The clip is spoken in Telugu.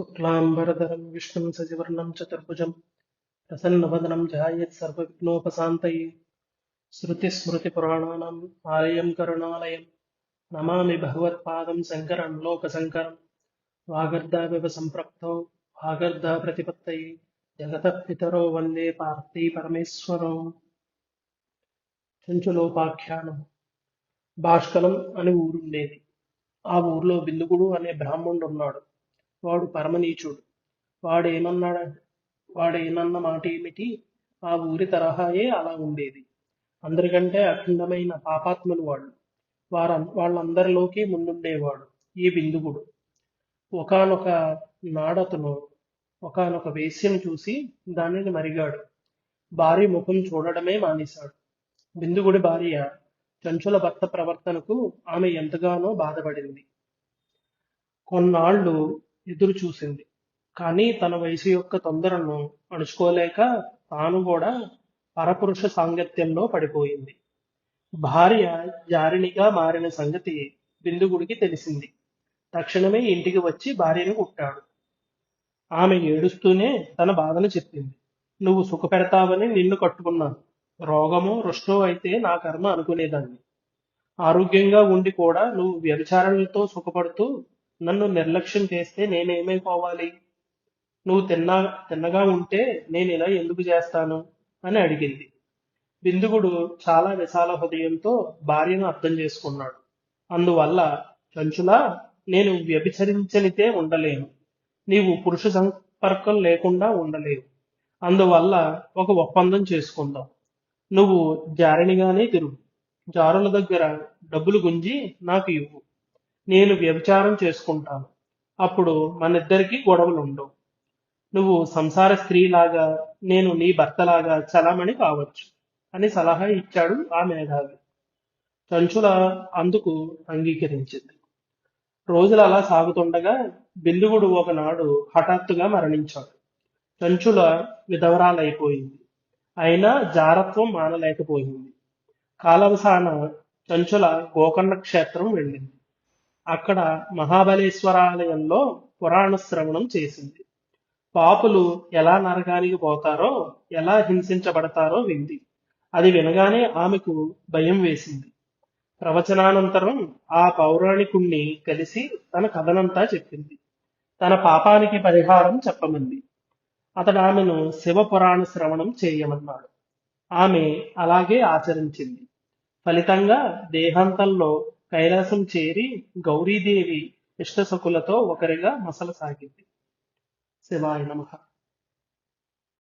శుక్లాంబరధరం విష్ణుం సజివర్ణం చతుర్భుజం ప్రసన్నవదనం ధ్యాయేత్ సర్వవిఘ్నోపశాంతయే శృతిస్మృతిపురాణానాం ఆలయం కరుణాలయం నమామి భగవత్పాదం శంకరం లోకశంకరం వాగర్ధావివ సంప్రప్తౌ వాగర్ధా ప్రతిపత్తయి జగత పితరో వందే పార్థీ పరమేశ్వరం చంచులోపాఖ్యానం భాష్కలం అని ఊరుండేది ఆ ఊర్లో బిందుకుడు అనే బ్రాహ్మణుడున్నాడు వాడు పరమనీచుడు. వాడేమన్నాడు? వాడేనన్న మాట ఏమిటి? ఆ ఊరి తరహాయే అలా ఉండేది. అందరికంటే అఖండమైన పాపాత్ములు వాళ్ళు. వార వాళ్ళందరిలోకి ముందుండేవాడు ఈ బిందుగుడు ఒకానొక నాడతను ఒకానొక వేశ్యను చూసి దానిని మరిగాడు. భార్య ముఖం చూడడమే మానేశాడు. బిందుగుడి భార్య చంచుల భర్త ప్రవర్తనకు ఆమె ఎంతగానో బాధపడింది. కొన్నాళ్ళు ఎదురు చూసింది. కానీ తన వయసు యొక్క తొందరను అణుచుకోలేక తాను కూడా పరపురుష సాంగత్యంలో పడిపోయింది. భార్య జారినిగా మారిన సంగతి బిందుగుడికి తెలిసింది. తక్షణమే ఇంటికి వచ్చి భార్యను కుట్టాడు. ఆమె ఏడుస్తూనే తన బాధను చెప్పింది. నువ్వు సుఖపెడతావని నిన్ను కట్టుకున్నాను. రోగమో రుష్టో అయితే నా కర్మ అనుకునేదాన్ని. ఆరోగ్యంగా ఉండి కూడా నువ్వు వ్యభిచారణలతో సుఖపడుతూ నన్ను నిర్లక్ష్యం చేస్తే నేనేమైపోవాలి? నువ్వు తిన్నా తిన్నగా ఉంటే నేను ఇలా ఎందుకు చేస్తాను? అని అడిగింది. బిందుగుడు చాలా విశాల హృదయంతో భార్యను అర్థం చేసుకున్నాడు. అందువల్ల చంచులా నేను వ్యభిచరించనితే ఉండలేను. నీవు పురుష సంపర్కం లేకుండా ఉండలేవు. అందువల్ల ఒక ఒప్పందం చేసుకుందాం. నువ్వు జారినిగానే తిరుగు. జారుల దగ్గర డబ్బులు గుంజి నాకు ఇవ్వు. నేను వ్యభిచారం చేసుకుంటాను. అప్పుడు మనిద్దరికీ గొడవలు ఉండవు నువ్వు సంసార స్త్రీలాగా నేను నీ భర్తలాగా చలామణి కావచ్చు అని సలహా ఇచ్చాడు ఆ మేధావి. చంచుల అందుకు అంగీకరించింది. రోజులు అలా సాగుతుండగా బిల్లుగుడు ఒకనాడు హఠాత్తుగా మరణించాడు. చంచుల విధవరాలైపోయింది. అయినా జారత్వం మానలేకపోయింది. కాలవసాన చంచుల గోకర్ణ క్షేత్రం వెళ్ళింది. అక్కడ మహాబలేశ్వరాలయంలో పురాణ శ్రవణం చేసింది. పాపులు ఎలా నరకానికి పోతారో ఎలా హింసించబడతారో వింది. అది వినగానే ఆమెకు భయం వేసింది. ప్రవచనానంతరం ఆ పౌరాణికుణ్ణి కలిసి తన కథనంతా చెప్పింది. తన పాపానికి పరిహారం చెప్పమంది. అతడు ఆమెను శివపురాణ శ్రవణం చేయమన్నాడు. ఆమె అలాగే ఆచరించింది. ఫలితంగా దేహాంతంలో కైలాసం చేరి గౌరీదేవి ఇష్టసకులతో ఒకరిగా మసలసాగింది. శివాయ నమః.